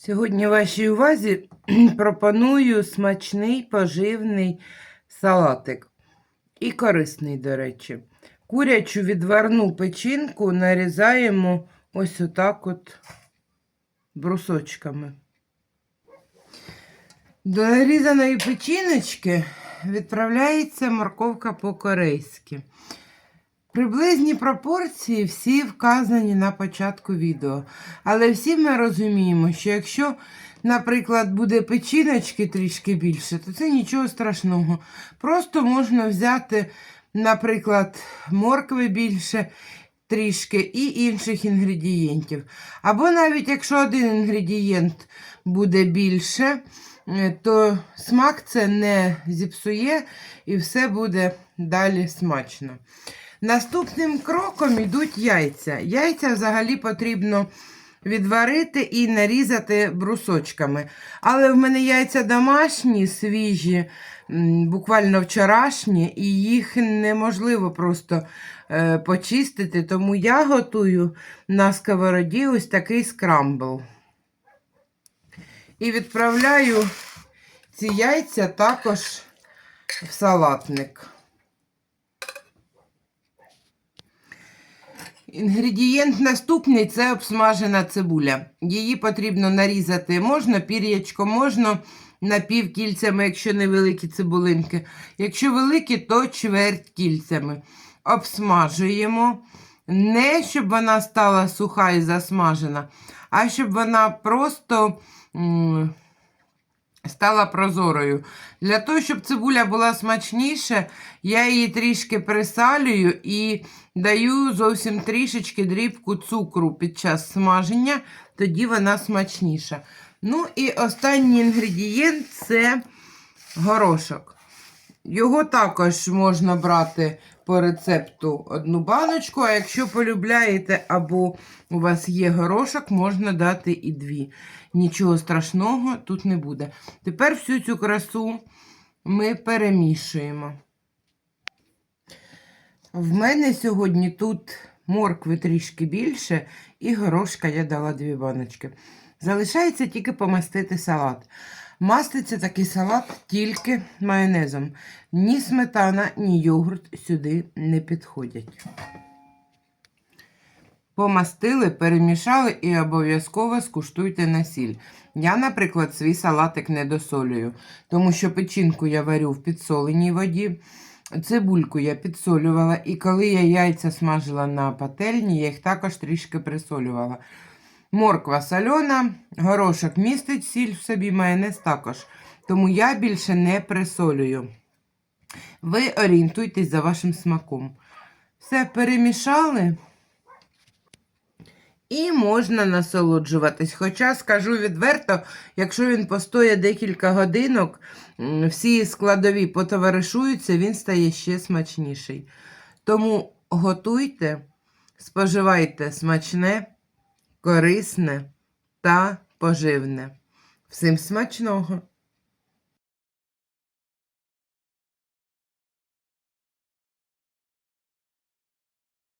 Сьогодні вашій увазі пропоную смачний поживний салатик. І корисний, до речі. Курячу відварну печінку нарізаємо ось отак от брусочками. До нарізаної печіночки відправляється морковка по-корейськи. Приблизні пропорції всі вказані на початку відео. Але всі ми розуміємо, що якщо, наприклад, буде печіночки трішки більше, то це нічого страшного. Просто можна взяти, наприклад, моркви більше трішки і інших інгредієнтів. Або навіть якщо один інгредієнт буде більше, е, то смак це не зіпсує і все буде далі смачно. Наступним кроком йдуть яйця. Яйця взагалі потрібно відварити і нарізати брусочками. Але в мене яйця домашні, свіжі, буквально вчорашні, і їх неможливо просто е, почистити, тому я готую на сковороді ось такий скрамбл. І відправляю ці яйця також в салатник. Інгредієнт наступний це обсмажена цибуля. Її потрібно нарізати можна пір'ячко, можна напівкільцями, якщо невеликі цибулинки. Якщо великі, то чверть кільцями. Обсмажуємо. Не щоб вона стала суха і засмажена, а щоб вона просто стала прозорою. Для того, щоб цибуля була смачніша, я її трішки присалюю і даю зовсім трішечки дрібку цукру під час смаження, тоді вона смачніша. Ну і останній інгредієнт це горошок. Його також можна брати по рецепту одну баночку, а якщо полюбляєте або у вас є горошок, можна дати і дві. Нічого страшного тут не буде. Тепер всю цю красу ми перемішуємо. В мене сьогодні тут моркви трішки більше, і горошка я дала дві баночки. Залишається тільки помастити салат. Маститься такий салат тільки майонезом. Ні сметана, ні йогурт сюди не підходять. Помастили, перемішали і обов'язково скуштуйте на сіль. Я, наприклад, свій салатик не досолюю, тому що печінку я варю в підсоленій воді. Цибульку я підсолювала, і коли я яйця смажила на пательні, я їх також трішки присолювала. Морква сольона, горошок містить сіль в собі, майонез також. Тому я більше не присолюю. Ви орієнтуйтесь за вашим смаком. Все перемішали. І можна насолоджуватись. Хоча, скажу відверто, якщо він постоє декілька годинок, всі складові потоваришуються, він стає ще смачніший. Тому готуйте, споживайте смачне, корисне та поживне. Всім смачного!